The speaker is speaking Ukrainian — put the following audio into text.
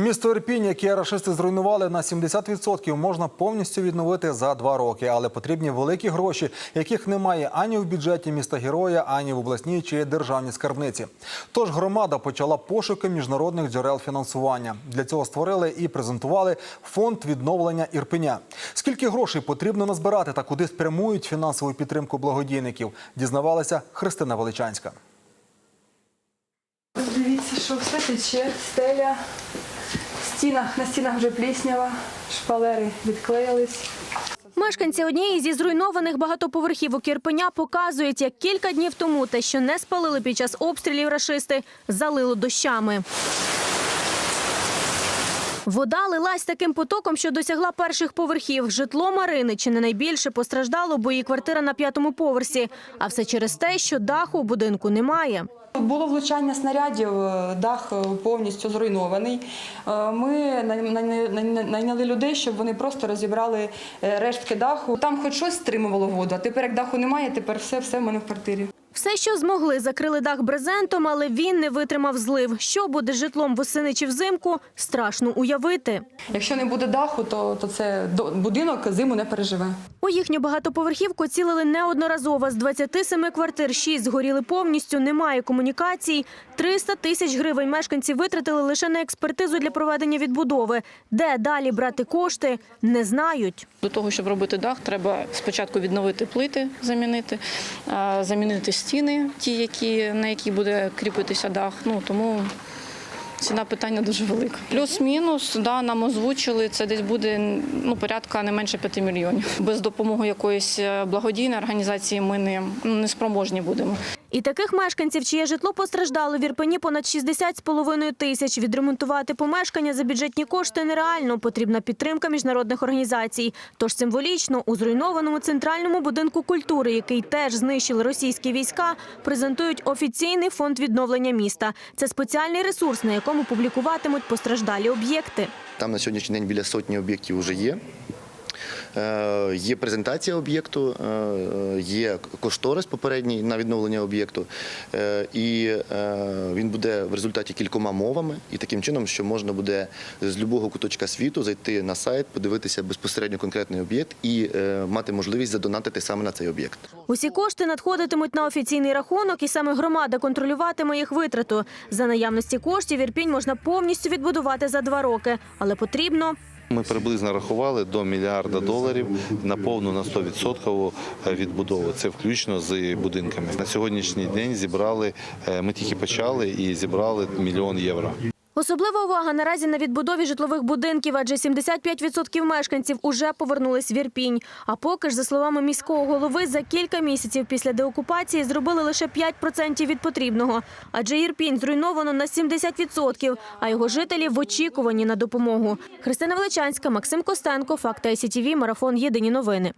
Місто Ірпінь, яке рашисти зруйнували на 70%, можна повністю відновити за два роки, але потрібні великі гроші, яких немає ані в бюджеті міста героя, ані в обласній чи державній скарбниці. Тож громада почала пошуки міжнародних джерел фінансування. Для цього створили і презентували фонд відновлення Ірпеня. Скільки грошей потрібно назбирати та куди спрямують фінансову підтримку благодійників, дізнавалася Христина Величанська. Дивіться, що все тече, стеля, стінах, на стінах вже пліснява, шпалери відклеїлись. Мешканці однієї зі зруйнованих багатоповерхівок Ірпеня показують, як кілька днів тому те, що не спалили під час обстрілів рашисти, залило дощами. Вода лилась таким потоком, що досягла перших поверхів. Житло Марини чи не найбільше постраждало, бо її квартира на п'ятому поверсі. А все через те, що даху у будинку немає. Було влучання снарядів, е, дах е, повністю зруйнований. Е, Ми най- най- най- найняли людей, щоб вони просто розібрали рештки даху. Там хоч щось стримувало воду, а тепер як даху немає, тепер все, все в мене в квартирі. Все, що змогли, закрили дах брезентом, але він не витримав злив. Що буде житлом восени чи взимку, страшно уявити. Якщо не буде даху, то, то це до- будинок зиму не переживе. У їхню багатоповерхівку цілили неодноразово. З 27 квартир 6 згоріли повністю, немає комунікацій. 300 тисяч гривень мешканці витратили лише на експертизу для проведення відбудови. Де далі брати кошти, не знають. До того, щоб робити дах, треба спочатку відновити плити, замінити, замінити стіни, ті, які, на які буде кріпитися дах. Ну, тому ціна питання дуже велика. Плюс-мінус, да, нам озвучили, це десь буде ну, порядка не менше 5 мільйонів. Без допомоги якоїсь е, благодійної організації ми не, ну, не спроможні будемо. І таких мешканців, чиє житло постраждало в Ірпені понад 60,5 тисяч. Відремонтувати помешкання за бюджетні кошти нереально. Потрібна підтримка міжнародних організацій. Тож символічно у зруйнованому центральному будинку культури, який теж знищили російські війська, презентують офіційний фонд відновлення міста. Це спеціальний ресурс, на якому публікуватимуть постраждалі об'єкти. Там на сьогоднішній день біля сотні об'єктів вже є. Е, Є презентація об'єкту, е, є кошторис попередній на відновлення об'єкту, Е, і він буде в результаті кількома мовами, і таким чином, що можна буде з будь-якого куточка світу зайти на сайт, подивитися безпосередньо конкретний об'єкт і мати можливість задонатити саме на цей об'єкт. Усі кошти надходитимуть на офіційний рахунок, і саме громада контролюватиме їх витрату. За наявності коштів Ірпінь можна повністю відбудувати за два роки, але потрібно Ми приблизно рахували до мільярда доларів на повну на 100% відбудову. Це включно з будинками. На сьогоднішній день зібрали. е, Ми тільки почали і зібрали мільйон євро. Особлива увага наразі на відбудові житлових будинків, адже 75% мешканців уже повернулись в Ірпінь. А поки ж, за словами міського голови, за кілька місяців після деокупації зробили лише 5% від потрібного. Адже Ірпінь зруйновано на 70%, а його жителі в очікуванні на допомогу. Христина Величанська, Максим Костенко, Факти СІТВ, Марафон. Єдині новини.